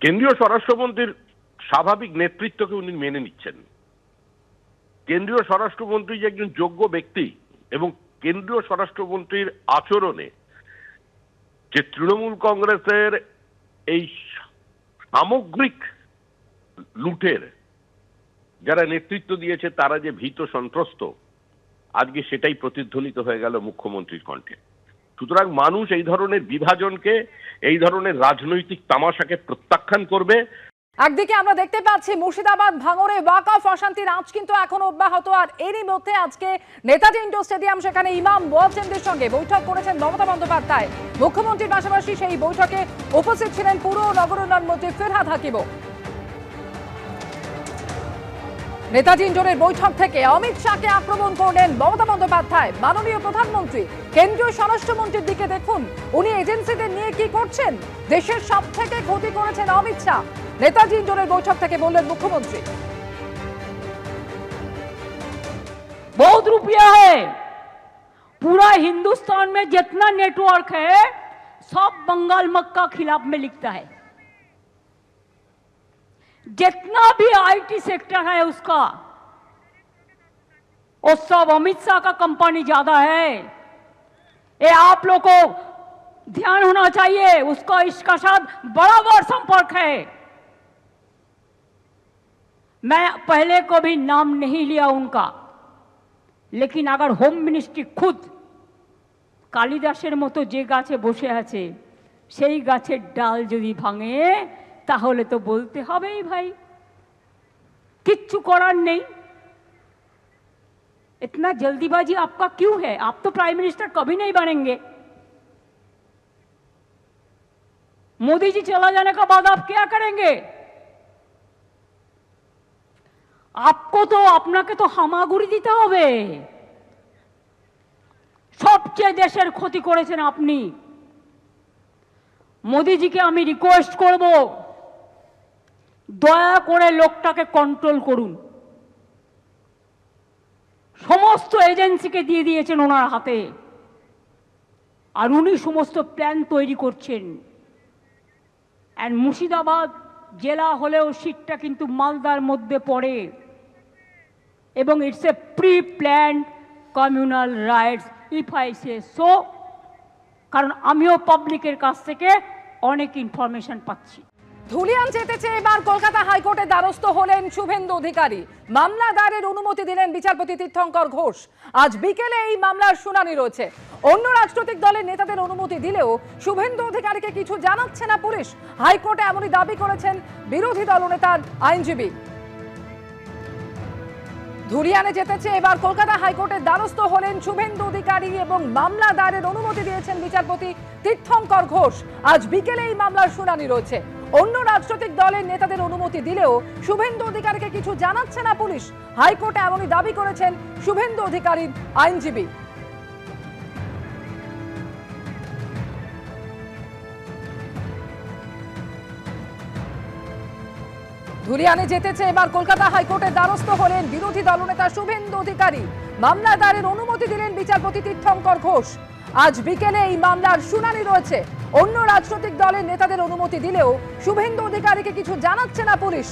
কেন্দ্রীয় স্বরাষ্ট্রমন্ত্রীর স্বাভাবিক নেতৃত্বকে উনি মেনে নিচ্ছেন। কেন্দ্রীয় স্বরাষ্ট্রমন্ত্রী যে একজন যোগ্য ব্যক্তি এবং কেন্দ্রীয় স্বরাষ্ট্রমন্ত্রীর আচরণে যে তৃণমূল কংগ্রেসের এই সামগ্রিক লুটের যারা নেতৃত্ব দিয়েছে, তারা যে ভীত সন্ত্রস্ত, আজকে সেটাই প্রতিধ্বনিত হয়ে গেল মুখ্যমন্ত্রীর কণ্ঠে। সুতরাং মানুষ এই ধরনের বিভাজনকে, এই ধরনের রাজনৈতিক তামাশাকে প্রত্যাখ্যান করবে। একদিকে আমরা দেখতে পাচ্ছি মুর্শিদাবাদ ভাঙরে ওয়াকফ অশান্তির আঁচ কিন্তু এখনও অব্যাহত, আর এরই মধ্যে আজকে নেতাজি ইন্ডোর স্টেডিয়াম সেখানে ইমাম ওয়ালচেন্দের সঙ্গে বৈঠক করেছেন মমতা বন্দ্যোপাধ্যায়। মুখ্যমন্ত্রীর পাশাপাশি সেই বৈঠকে উপস্থিত ছিলেন পুরো নগর উন্নয়ন মন্ত্রী ফিরহাদ হাকিমও। নেতাজি ইন্ডোরের বৈঠক থেকে অমিত শাহকে আক্রমণ করলেন মমতা বন্দ্যোপাধ্যায় মাননীয় প্রধানমন্ত্রী কেন্দ্রীয় স্বরাষ্ট্রমন্ত্রীর দিকে দেখুন উনি এজেন্সিদের নিয়ে কি করছেন দেশের সব থেকে ক্ষতি করেছেন অমিত শাহ নেতাজি ইন্ডোরের বৈঠক থেকে বললেন মুখ্যমন্ত্রী बहुत रुपया है पूरा हिंदुस्तान में जितना नेटवर्क है सब बंगाल मक्का खिलाफ में लिखता है जितना भी आईटी सेक्टर है उसका वो सब अमित शाह का कंपनी ज्यादा है ये आप लोग को ध्यान होना चाहिए उसका इसका साथ बराबर संपर्क है मैं पहले कभी नाम नहीं लिया उनका लेकिन अगर হোম মিনিস্ট্রি খুদ কালিদাসের মতো যে গাছে বসে আছে সেই গাছের ডাল যদি ভাঙে তাহলে তো বলতে হবেই ভাই কিচ্ছু করার নেই इतना जल्दीबाजी आपका क्यों है आप तो प्राइम मिनिस्टर कभी नहीं बनेंगे मोदी जी चला जाने का बाद आप क्या करेंगे आपको তো আপনাকে তো হামাগুড়ি দিতে হবে সবচেয়ে দেশের ক্ষতি করেছেন আপনি মোদিজিকে আমি রিকোয়েস্ট করব দয়া করে লোকটাকে কন্ট্রোল করুন। সমস্ত এজেন্সিকে দিয়ে দিয়েছেন ওনার হাতে। আর উনি সমস্ত প্ল্যান তৈরি করছেন। অ্যান্ড মুর্শিদাবাদ জেলা হলেও সিটটা কিন্তু মালদার মধ্যে পড়ে। এবং it's a pre planned communal riots if I say so কারণ আমিও পাবলিকের কাছ থেকে অনেক ইনফরমেশন পাচ্ছি। ধুলিয়ান যেতেছে এবার কলকাতা হাইকোর্টের দ্বারস্থ হলেন শুভেন্দু অধিকারী। মামলা দায়েরের অনুমতি দিলেন বিচারপতি তীর্থঙ্কর ঘোষ। আজ বিকেলে এই মামলার শুনানি রয়েছে। অন্য রাজনৈতিক দলের নেতাদের অনুমতি দিলেও শুভেন্দু অধিকারীকে কিছু জানাচ্ছে না পুলিশ। হাইকোর্টে এমনই দাবি করেছেন বিরোধী দলনেতার আইনজীবী। ধুলিয়ানে যেতেছে। এবার কলকাতা হাইকোর্টের দ্বারস্থ হলেন শুভেন্দু অধিকারী এবং মামলা দায়ের অনুমতি দিয়েছেন বিচারপতি তীর্থঙ্কর ঘোষ। আজ বিকেলে এই মামলার শুনানি রয়েছে। অন্য রাজনৈতিক দলের নেতাদের অনুমতি দিলেও শুভেন্দু অধিকারীকে কিছু জানাচ্ছে না পুলিশ। হাইকোর্টে এমনই দাবি করেছেন শুভেন্দু অধিকারীর আইনজীবী। ধুলিয়ানে যেতেছে এবার কলকাতা হাইকোর্টের দ্বারস্থ হলেন বিরোধী দলনেতা শুভেন্দু অধিকারী। মামলা দায়েরের অনুমতি দিলেন বিচারপতি তীর্থঙ্কর ঘোষ। আজ বিকেলে এই মামলার শুনানি রয়েছে। অন্য রাজনৈতিক দলের নেতাদের অনুমতি দিলেও শুভেন্দু অধিকারীকে কিছু জানাচ্ছে না পুলিশ।